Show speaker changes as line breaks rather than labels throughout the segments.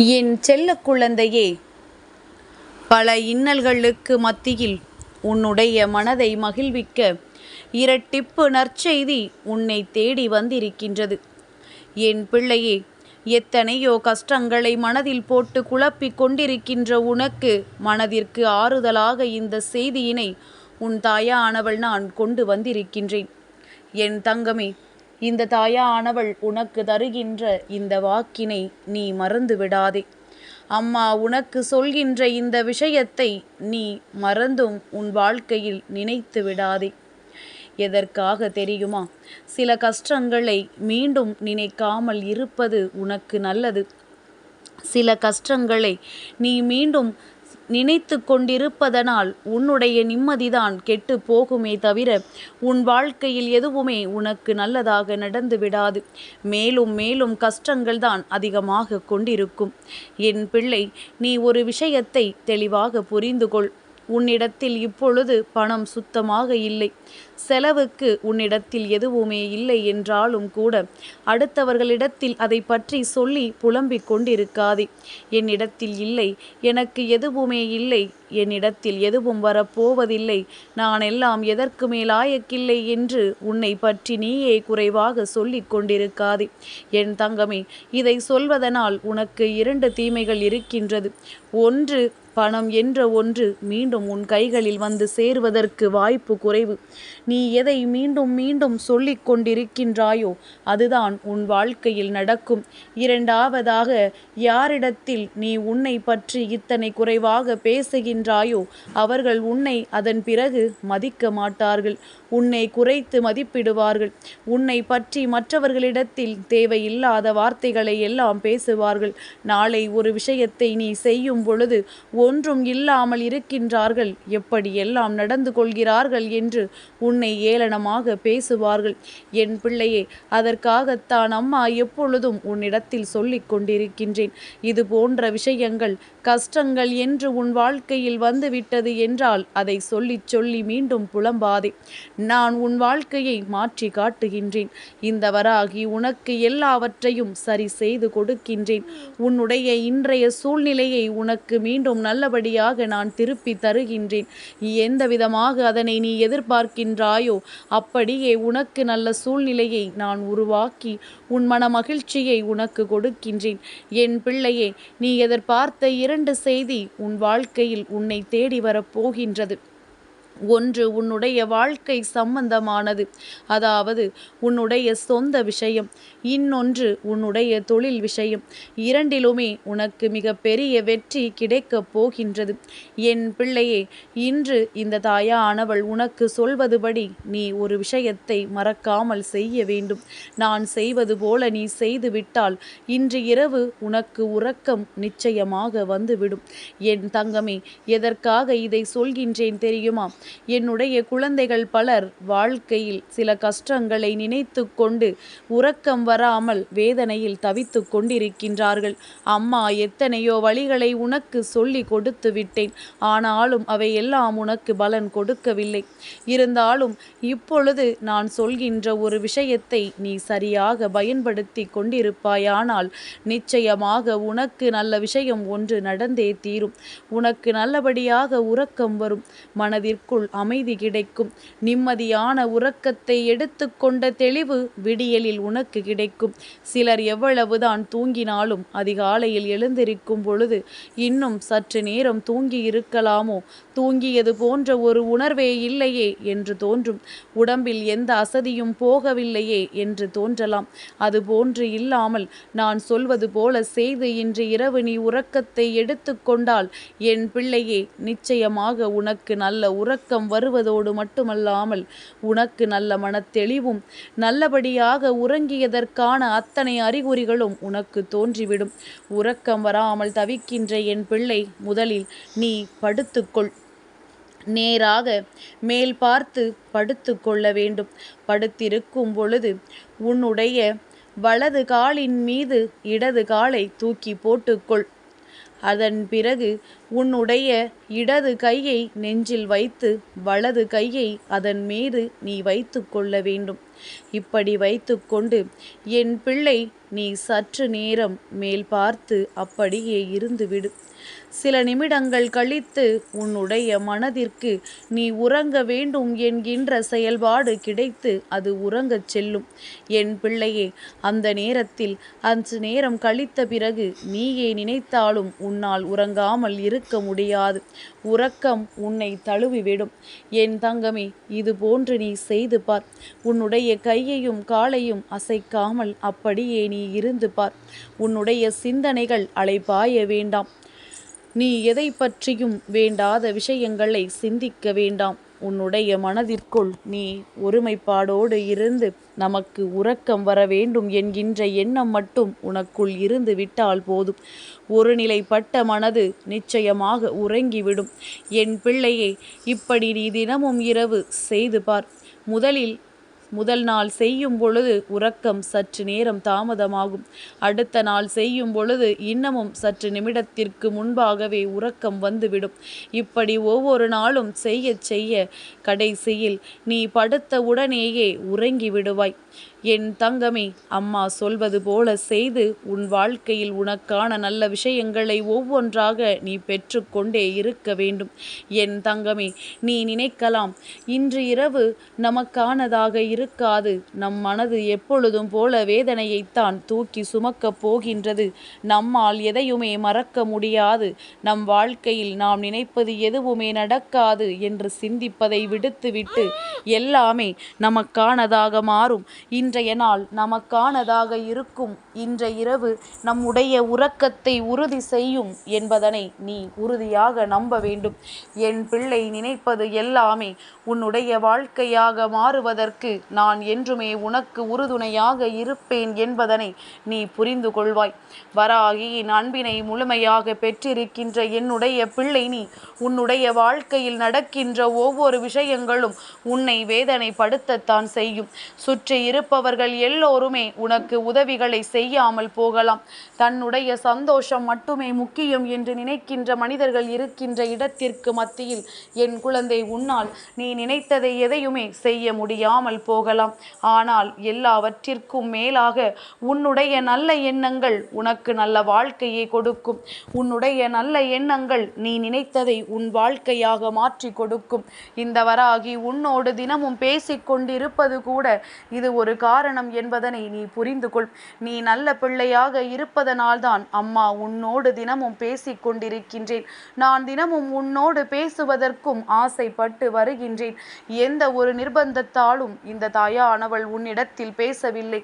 என் செல்ல குழந்தையே பல இன்னல்களுக்கு மத்தியில் உன்னுடைய மனதை மகிழ்விக்க இரட்டிப்பு நற்செய்தி உன்னை தேடி வந்திருக்கின்றது. என் பிள்ளையே எத்தனையோ கஷ்டங்களை மனதில் போட்டு குழப்பிக் கொண்டிருக்கின்ற உனக்கு மனதிற்கு ஆறுதலாக இந்த செய்தியினை உன் தாயானவள் நான் கொண்டு வந்திருக்கின்றேன். என் தங்கமே இந்த தாயானவள் உனக்கு தருகின்ற இந்த வாக்கினை நீ மறந்து விடாதே அம்மா உனக்கு சொல்கின்ற இந்த விஷயத்தை நீ மறந்தும் உன் வாழ்க்கையில் நினைத்து விடாதே எதற்காக தெரியுமா? சில கஷ்டங்களை மீண்டும் நினைக்காமல் இருப்பது உனக்கு நல்லது. சில கஷ்டங்களை நீ மீண்டும் நினைத்து கொண்டிருப்பதனால் உன்னுடைய நிம்மதிதான் கெட்டு போகுமே தவிர உன் வாழ்க்கையில் எதுவுமே உனக்கு நல்லதாக நடந்து விடாது மேலும் மேலும் கஷ்டங்கள் தான் அதிகமாக கொண்டிருக்கும். என் பிள்ளை நீ ஒரு விஷயத்தை தெளிவாக புரிந்து கொள் உன்னிடத்தில் இப்பொழுது பணம் சுத்தமாக இல்லை. செலவுக்கு உன்னிடத்தில் எதுவுமே இல்லை என்றாலும் கூட அடுத்தவர்களிடத்தில் அதை பற்றி சொல்லி புலம்பிக் கொண்டிருக்காதே. என்னிடத்தில் இல்லை எனக்கு எதுவுமே இல்லை என்னிடத்தில் எதுவும் வரப்போவதில்லை நான் எல்லாம் எதற்கு மேலாயக்கில்லை என்று உன்னை பற்றி நீயே குறைவாக சொல்லிக் கொண்டிருக்காதே. என் தங்கமே இதை சொல்வதனால் உனக்கு இரண்டு தீமைகள் இருக்கின்றது. ஒன்று பணம் என்ற ஒன்று மீண்டும் உன் கைகளில் வந்து சேருவதற்கு வாய்ப்பு குறைவு. நீ எதை மீண்டும் மீண்டும் சொல்லிக் கொண்டிருக்கின்றாயோ அதுதான் உன் வாழ்க்கையில் நடக்கும். இரண்டாவதாக யாரிடத்தில் நீ உன்னை பற்றி இத்தனை குறைவாக பேசுகின்றாயோ அவர்கள் உன்னை அதன் பிறகு மதிக்க மாட்டார்கள். உன்னை குறைத்து மதிப்பிடுவார்கள். உன்னை பற்றி மற்றவர்களிடத்தில் தேவையில்லாத வார்த்தைகளை எல்லாம் பேசுவார்கள். நாளை ஒரு விஷயத்தை நீ செய்யும் பொழுது ஒன்றும் இல்லாமல் இருக்கின்றார்கள். எப்படி எல்லாம் நடந்து கொள்கிறார்கள் என்று உன்னை ஏளனமாக பேசுவார்கள். என் பிள்ளையே அதற்காகத்தான் அம்மா எப்பொழுதும் உன்னிடத்தில் சொல்லிக் கொண்டிருக்கின்றேன். இது போன்ற விஷயங்கள் கஷ்டங்கள் என்று உன் வாழ்க்கையில் வந்துவிட்டது என்றால் அதை சொல்லிச் சொல்லி மீண்டும் புலம்பாதே. நான் உன் வாழ்க்கையை மாற்றி காட்டுகின்றேன். இந்த வராகி உனக்கு எல்லாவற்றையும் சரி செய்து கொடுக்கின்றேன். உன்னுடைய இன்றைய சூழ்நிலையை உனக்கு மீண்டும் நல்லபடியாக நான் திருப்பி தருகின்றேன். எந்த விதமாக அதனை நீ எதிர்பார்க்கின்றாயோ அப்படியே உனக்கு நல்ல சூழ்நிலையை நான் உருவாக்கி உன் மன மகிழ்ச்சியை உனக்கு கொடுக்கின்றேன். என் பிள்ளையே நீ எதிர்பார்த்த இரண்டு செய்தி உன் வாழ்க்கையில் உன்னை தேடி வரப்போகின்றது. ஒன்று உன்னுடைய வாழ்க்கை சம்பந்தமானது. அதாவது உன்னுடைய சொந்த விஷயம் இன்னொன்று உன்னுடைய தொழில் விஷயம். இரண்டிலுமே உனக்கு மிக பெரிய வெற்றி கிடைக்கப் போகின்றது. என் பிள்ளையே இன்று இந்த தாயானவள் உனக்கு சொல்வதுபடி நீ ஒரு விஷயத்தை மறக்காமல் செய்ய வேண்டும். நான் செய்வது போல நீ செய்துவிட்டால் இன்று இரவு உனக்கு உறக்கம் நிச்சயமாக வந்துவிடும். என் தங்கமே எதற்காக இதை சொல்கின்றேன் தெரியுமா? என்னுடைய குழந்தைகள் பலர் வாழ்க்கையில் சில கஷ்டங்களை நினைத்து கொண்டு உறக்கம் வராமல் வேதனையில் தவித்து கொண்டிருக்கின்றார்கள். அம்மா எத்தனையோ வழிகளை உனக்கு சொல்லி கொடுத்து விட்டேன். ஆனாலும் அவை எல்லாம் உனக்கு பலன் கொடுக்கவில்லை. இருந்தாலும் இப்பொழுது நான் சொல்கின்ற ஒரு விஷயத்தை நீ சரியாக பயன்படுத்தி கொண்டிருப்பாயானால் நிச்சயமாக உனக்கு நல்ல விஷயம் ஒன்று நடந்தே தீரும். உனக்கு நல்லபடியாக உறக்கம் வரும். மனதிற்குள் அமைதி கிடைக்கும். நிம்மதியான உறக்கத்தை எடுத்துக்கொண்ட தெளிவு விடியலில் உனக்கு கிடைக்கும். சிலர் எவ்வளவுதான் தூங்கினாலும் அதிகாலையில் எழுந்திருக்கும் பொழுது இன்னும் சற்று நேரம் தூங்கி இருக்கலாமோ? தூங்கியது போன்ற ஒரு உணர்வே இல்லையே என்று தோன்றும். உடம்பில் எந்த அசதியும் போகவில்லையே என்று தோன்றலாம். அதுபோன்று இல்லாமல் நான் சொல்வது போல செய்து இன்று இரவு நீ உறக்கத்தை எடுத்துக்கொண்டால் என் பிள்ளையே நிச்சயமாக உனக்கு நல்ல உறக்கம் வருவதோடு மட்டுமல்லாமல் உனக்கு நல்ல மனத்தெளிவும் நல்லபடியாக உறங்கியதற்கான அத்தனை அறிகுறிகளும் உனக்கு தோன்றிவிடும். உறக்கம் வராமல் தவிக்கின்ற என் பிள்ளை முதலில் நீ படுத்துக்கொள். நேராக மேல் பார்த்து படுத்து கொள்ள வேண்டும். படுத்திருக்கும் பொழுது உன்னுடைய வலது காலின் மீது இடது காலை தூக்கி போட்டுக்கொள். அதன் பிறகு உன்னுடைய இடது கையை நெஞ்சில் வைத்து வலது கையை அதன் மீது நீ வைத்து கொள்ள வேண்டும். இப்படி வைத்துக்கொண்டு என் பிள்ளை நீ சற்று நேரம் மேல் பார்த்து அப்படியே இருந்துவிடு. சில நிமிடங்கள் கழித்து உன்னுடைய மனதிற்கு நீ உறங்க வேண்டும் என்கின்ற செயல்பாடு கிடைத்து அது உறங்கச் செல்லும். என் பிள்ளையே அந்த நேரத்தில் அன்று நேரம் கழித்த பிறகு நீயே நினைத்தாலும் உன்னால் உறங்காமல் இருக்க முடியாது. உறக்கம் உன்னை தழுவிவிடும். என் தங்கமே இது போன்று நீ செய்து பார். உன்னுடைய கையையும் காலையும் அசைக்காமல் அப்படியே நீ இருந்து பார். உன்னுடைய சிந்தனைகள் அலைபாய வேண்டாம். நீ எதை பற்றியும் வேண்டாத விஷயங்களை சிந்திக்க வேண்டாம். உன்னுடைய மனதிற்குள் நீ ஒருமைப்பாடோடு இருந்து நமக்கு உறக்கம் வர வேண்டும் என்கின்ற எண்ணம் மட்டும் உனக்குள் இருந்து விட்டால் போதும். ஒரு நிலைப்பட்ட மனது நிச்சயமாக உறங்கிவிடும். என் பிள்ளையே இப்படி நீ தினமும் இரவு செய்து பார். முதலில் முதல் நாள் செய்யும் பொழுது உறக்கம் சற்று நேரம் தாமதமாகும். அடுத்த நாள் செய்யும் பொழுது இன்னமும் சற்று நிமிடத்திற்கு முன்பாகவே உறக்கம் வந்துவிடும். இப்படி ஒவ்வொரு நாளும் செய்ய செய்ய கடைசியில் நீ படுத்த உடனேயே உறங்கி விடுவாய் என் தங்கமே அம்மா சொல்வது போல செய்து உன் வாழ்க்கையில் உனக்கான நல்ல விஷயங்களை ஒவ்வொன்றாக நீ பெற்றுக்கொண்டே இருக்க வேண்டும். என் தங்கமே நீ நினைக்கலாம் இன்று இரவு நமக்கானதாக இருக்காது. நம் மனது எப்பொழுதும் போல வேதனையைத்தான் தூக்கி சுமக்கப் போகின்றது. நம்மால் எதையுமே மறக்க முடியாது. நம் வாழ்க்கையில் நாம் நினைப்பது எதுவுமே நடக்காது என்று சிந்திப்பதை விடுத்துவிட்டு எல்லாமே நமக்கானதாக மாறும். இன்றைய நாள் நமக்கானதாக இருக்கும். இன்றைய இரவு நம்முடைய உறக்கத்தை உறுதி செய்யும் என்பதனை நீ உறுதியாக நம்ப வேண்டும். என் பிள்ளை நினைப்பது எல்லாமே உன்னுடைய வாழ்க்கையாக மாறுவதற்கு நான் என்றுமே உனக்கு உறுதுணையாக இருப்பேன் என்பதனை நீ புரிந்து கொள்வாய். வராகியின் அன்பினை முழுமையாக பெற்றிருக்கின்ற என்னுடைய பிள்ளை நீ உன்னுடைய வாழ்க்கையில் நடக்கின்ற ஒவ்வொரு விஷயங்களும் உன்னை வேதனைப்படுத்தத்தான் செய்யும். சுற்றி இருப்ப இருப்பவர்கள் எல்லோருமே உனக்கு உதவிகளை செய்யாமல் போகலாம். தன்னுடைய சந்தோஷம் மட்டுமே முக்கியம் என்று நினைக்கின்ற மனிதர்கள் இருக்கின்ற இடத்திற்கு மத்தியில் என் குழந்தை உன்னால் நீ நினைத்ததை எதையுமே செய்ய முடியாமல் போகலாம். ஆனால் எல்லாவற்றிற்கும் மேலாக உன்னுடைய நல்ல எண்ணங்கள் உனக்கு நல்ல வாழ்க்கையை கொடுக்கும். உன்னுடைய நல்ல எண்ணங்கள் நீ நினைத்ததை உன் வாழ்க்கையாக மாற்றி கொடுக்கும். இந்த வராகி உன்னோடு தினமும் பேசிக்கொண்டிருப்பது கூட இது ஒரு காரணம் என்பதனை நீ புரிந்து கொள் நீ நல்ல பிள்ளையாக இருப்பதனால்தான் அம்மா உன்னோடு தினமும் பேசிக் கொண்டிருக்கின்றேன். நான் தினமும் உன்னோடு பேசுவதற்கும் ஆசைப்பட்டு வருகின்றேன். எந்த ஒரு நிர்பந்தத்தாலும் இந்த தாயானவள் உன்னிடத்தில் பேசவில்லை.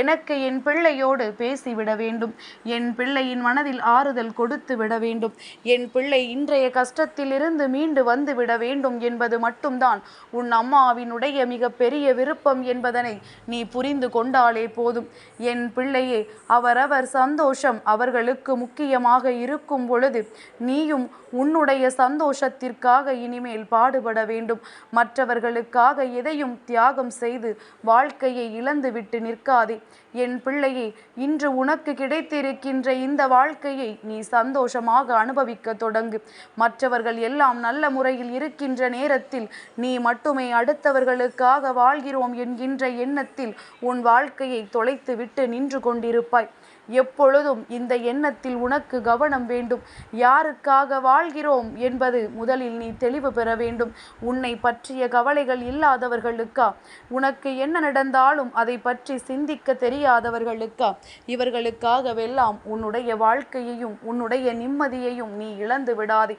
எனக்கு என் பிள்ளையோடு பேசிவிட வேண்டும். என் பிள்ளையின் மனதில் ஆறுதல் கொடுத்து விட வேண்டும். என் பிள்ளை இன்றைய கஷ்டத்திலிருந்து மீண்டு வந்து விட வேண்டும் என்பது மட்டும்தான் உன் அம்மாவினுடைய மிக பெரிய விருப்பம் என்பதனை நீ புரிந்து கொண்டாலே போதும். என் பிள்ளையே அவரவர் சந்தோஷம் அவர்களுக்கு முக்கியமாக இருக்கும் பொழுது நீயும் உன்னுடைய சந்தோஷத்திற்காக இனிமேல் பாடுபட வேண்டும். மற்றவர்களுக்காக எதையும் தியாகம் செய்து வாழ்க்கையை இழந்துவிட்டு நிற்காதே. என் பிள்ளையே இன்று உனக்கு கிடைத்திருக்கின்ற இந்த வாழ்க்கையை நீ சந்தோஷமாக அனுபவிக்க தொடங்கு. மற்றவர்கள் எல்லாம் நல்ல முறையில் இருக்கின்ற நேரத்தில் நீ மட்டுமே அடுத்தவர்களுக்காக வாழ்கிறோம் என்கின்ற எண்ணத்தில் உன் வாழ்க்கையை தொலைத்துவிட்டு நின்று கொண்டிருப்பாய். எப்பொழுதும் இந்த எண்ணத்தில் உனக்கு கவனம் வேண்டும். யாருக்காக வாழ்கிறோம் என்பது முதலில் நீ தெளிவு பெற வேண்டும். உன்னை பற்றிய கவலைகள் இல்லாதவர்களுக்கா? உனக்கு என்ன நடந்தாலும் அதை பற்றி சிந்திக்க தெரியாதவர்களுக்கா? இவர்களுக்காகவெல்லாம் உன்னுடைய வாழ்க்கையையும் உன்னுடைய நிம்மதியையும் நீ இழந்து விடாதே.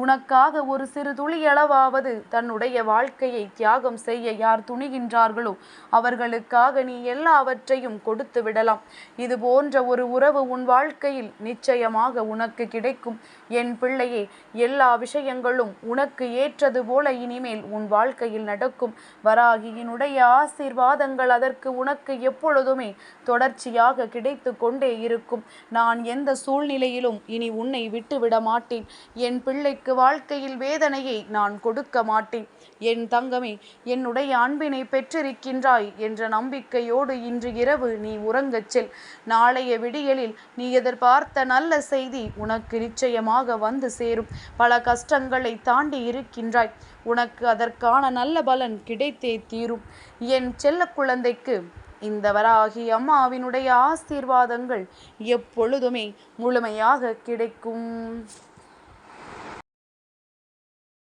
உனக்காக ஒரு சிறு துளியளவாவது தன்னுடைய வாழ்க்கையை தியாகம் செய்ய யார் துணிகின்றார்களோ அவர்களுக்காக நீ எல்லாவற்றையும் கொடுத்து விடலாம். இது போன்ற ஒரு உறவு உன் வாழ்க்கையில் நிச்சயமாக உனக்கு கிடைக்கும். என் பிள்ளையே எல்லா விஷயங்களும் உனக்கு ஏற்றது போல இனிமேல் உன் வாழ்க்கையில் நடக்கும். வராகியினுடைய ஆசீர்வாதங்கள் அதற்கு உனக்கு எப்பொழுதுமே தொடர்ச்சியாக கிடைத்து கொண்டே இருக்கும். நான் எந்த சூழ்நிலையிலும் இனி உன்னை விட்டுவிட மாட்டேன். என் பிள்ளை பிள்ளைக்கு வாழ்க்கையில் வேதனையை நான் கொடுக்க மாட்டேன். என் தங்கமே என்னுடைய அன்பினை பெற்றிருக்கின்றாய் என்ற நம்பிக்கையோடு இன்று இரவு நீ உறங்கச் செல். நாளைய விடியலில் நீ எதிர்பார்த்த நல்ல செய்தி உனக்கு நிச்சயமாக வந்து சேரும். பல கஷ்டங்களை தாண்டி இருக்கின்றாய். உனக்கு அதற்கான நல்ல பலன் கிடைத்தே தீரும். என் செல்ல குழந்தைக்கு இந்த வராகி அம்மாவினுடைய ஆசீர்வாதங்கள் எப்பொழுதுமே முழுமையாக கிடைக்கும்.